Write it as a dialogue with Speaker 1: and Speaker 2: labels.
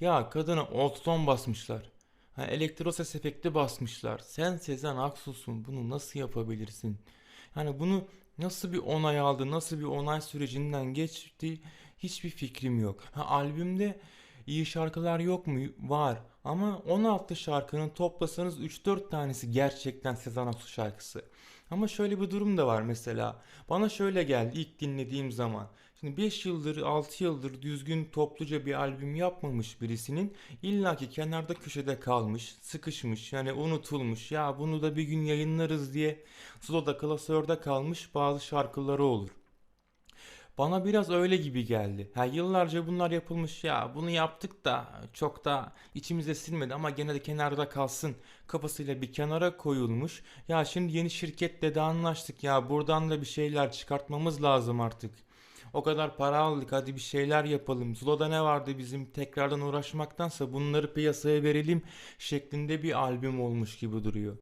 Speaker 1: Ya kadına ototon basmışlar. Ha, elektro ses efekti basmışlar. Sen Sezen Aksu'sun. Bunu nasıl yapabilirsin? Yani bunu nasıl bir onay aldı, nasıl bir onay sürecinden geçti hiçbir fikrim yok. Ha, albümde iyi şarkılar yok mu? Var. Ama 16 şarkının toplasanız 3-4 tanesi gerçekten Sezen Aksu şarkısı. Ama şöyle bir durum da var mesela. Bana şöyle geldi ilk dinlediğim zaman. Şimdi 5 yıldır 6 yıldır düzgün topluca bir albüm yapmamış birisinin illaki kenarda köşede kalmış, sıkışmış yani unutulmuş. Ya bunu da bir gün yayınlarız diye Zlo'da klasörde kalmış bazı şarkıları olur. Bana biraz öyle gibi geldi. Ha yıllarca bunlar yapılmış ya bunu yaptık da çok da içimize sinmedi ama gene de kenarda kalsın kafasıyla bir kenara koyulmuş. Ya şimdi yeni şirketle de anlaştık ya buradan da bir şeyler çıkartmamız lazım artık. O kadar para aldık hadi bir şeyler yapalım. Zula'da ne vardı bizim tekrardan uğraşmaktansa bunları piyasaya verelim şeklinde bir albüm olmuş gibi duruyor.